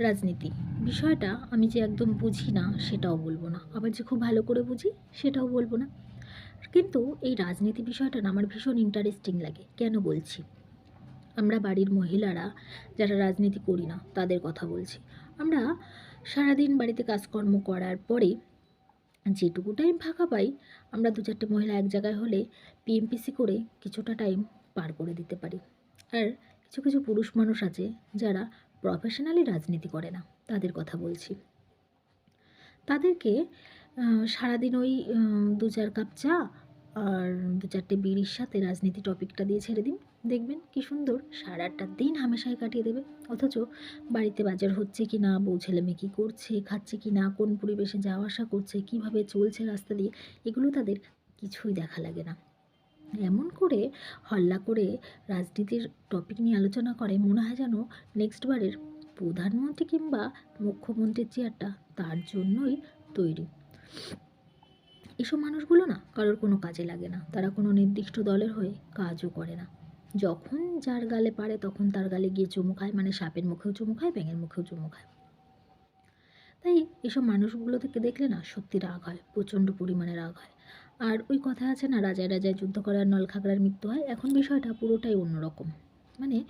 রাজনীতি। বিষয়টা আমি যে একদম বুঝি না, সেটাও বলব না। আবার যে খুব ভালো করে বুঝি, সেটাও বলব না। কিন্তু এই রাজনীতি বিষয়টা না আমার ভীষণ ইন্টারেস্টিং লাগে। কেন বলছি? আমরা বাড়ির মহিলারা যারা রাজনীতি করি না, তাদের কথা বলছি। আমরা সারাদিন বাড়িতে কাজকর্ম করার পরে যেটুকু টাইম ফাঁকা পাই, আমরা দু চারটে মহিলা এক জায়গায় হলে পিএমপিসি করে কিছুটা টাইম পার করে দিতে পারি। আর কিছু কিছু পুরুষ মানুষ আছে যারা প্রফেশনালি রাজনীতি করে না, তাদের কথা বলছি। তাদেরকে সারাদিন ওই দু চার কাপ চা আর দু চারটে বিড়ির সাথে রাজনীতি টপিকটা দিয়ে ছেড়ে দিন। দেখবেন কি সুন্দর, সারাটা দিন হামেশায় কাটিয়ে দেবে। অথচ বাড়িতে বাজার হচ্ছে কি না, বউ ছেলে মেয়ে কী করছে, খাচ্ছে কি না, কোন পরিবেশে যাওয়া আসা করছে, কীভাবে চলছে রাস্তা দিয়ে, এগুলো তাদের কিছুই দেখা লাগে না। এমন করে হল্লা করে রাজনীতির টপিক নিয়ে আলোচনা করে, মনে হয় যেন নেক্সট বারের প্রধানমন্ত্রী কিংবা মুখ্যমন্ত্রীর চেয়ারটা তার জন্যই তৈরি। এসব মানুষগুলো না কারোর কোনো কাজে লাগে না। তারা কোনো নির্দিষ্ট দলের হয়ে কাজও করে না। যখন যার গালে পারে তখন তার গালে গিয়ে চুমু খায় মানে সাপের মুখেও চুমু খায়, ব্যাঙের মুখেও চুমু খায়। তাই এসব মানুষগুলো থেকে দেখলে না সত্যি রাগ হয়, প্রচণ্ড পরিমাণে রাগ হয়। আর ওই কথা আছে না, রাজায় রাজায় যুদ্ধ করার নল খাগড়ার মৃত্যু হয়, এখন বিষয়টা পুরোটাই অন্যরকম। মানে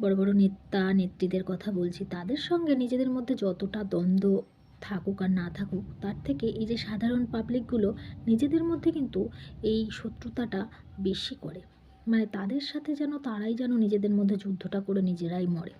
বড় বড় নেতা, নেত্রীদের কথা বলছি, তাদের সঙ্গে নিজেদের মধ্যে যতটা দ্বন্দ্ব থাকুক আর না থাকুক, তার থেকে এই যে সাধারণ পাবলিকগুলো নিজেদের মধ্যে কিন্তু এই শত্রুতাটা বেশি করে। মানে তাদের সাথে যেন তারাই যেন নিজেদের মধ্যে যুদ্ধটা করে নিজেরাই মরে।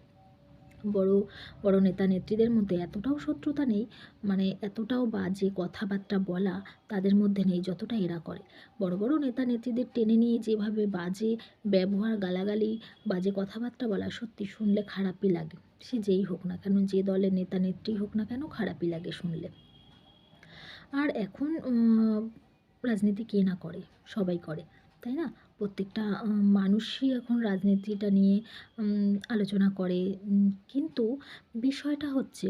বড় বড় নেতা নেত্রীদের মধ্যে এতটাও শত্রুতা নেই মানে এতটাও বাজে কথাবার্তা বলা তাদের মধ্যে নেই যতটা এরা করে। বড় বড় নেতা নেত্রীদের টেনে নিয়ে যেভাবে বাজে ব্যবহার, গালাগালি, বাজে কথাবার্তা বলা সত্যি শুনলে খারাপই লাগে। সে যেই হোক না কেন, যে দলের নেতা নেত্রী হোক না কেন খারাপই লাগে শুনলে। আর এখন রাজনীতি কে না করে? সবাই করে। তাই না? প্রত্যেকটা মানুষই এখন রাজনীতিটা নিয়ে আলোচনা করে। কিন্তু বিষয়টা হচ্ছে,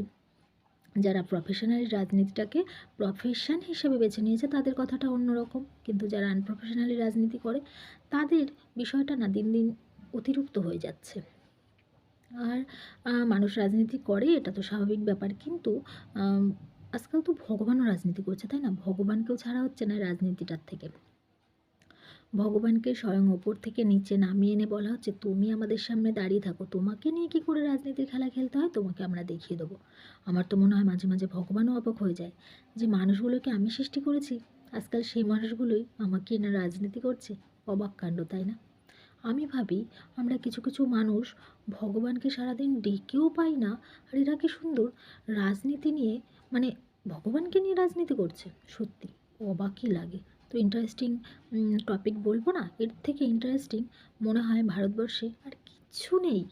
যারা প্রফেশনালি রাজনীতিটাকে প্রফেশন হিসেবে বেছে নিয়েছে, তাদের কথাটা অন্যরকম। কিন্তু যারা আনপ্রফেশনালি রাজনীতি করে, তাদের বিষয়টা না দিন দিন অতিরিক্ত হয়ে যাচ্ছে। আর মানুষ রাজনীতি করে, এটা তো স্বাভাবিক ব্যাপার। কিন্তু আজকাল তো ভগবানও রাজনীতি করছে, তাই না? ভগবানকেও ছাড়া হচ্ছে না রাজনীতিটার থেকে। ভগবানকে স্বয়ং ওপর থেকে নিচে নামিয়ে এনে বলা হচ্ছে, তুমি আমাদের সামনে দাঁড়িয়ে থাকো। তোমাকে নিয়ে কী করে রাজনীতির খেলা খেলতে হয়? তোমাকে আমরা দেখিয়ে দেবো। আমার তো মনে হয় মাঝে মাঝে ভগবানও অবাক হয়ে যায় যে মানুষগুলোকে আমি সৃষ্টি করেছি। আজকাল সেই মানুষগুলোই আমাকে না রাজনীতি করছে। অবাক কাণ্ড, তাই না? আমি ভাবি, আমরা কিছু কিছু মানুষ ভগবানকে সারাদিন ডেকেও পাই না। আর এরা কি সুন্দর রাজনীতি নিয়ে মানে ভগবানকে নিয়ে রাজনীতি করছে। সত্যি, অবাকই লাগে। তো ইন্টারেস্টিং টপিক বলব না। এর থেকে ইন্টারেস্টিং মনে হয় ভারতবর্ষে আর কিচ্ছু নেই।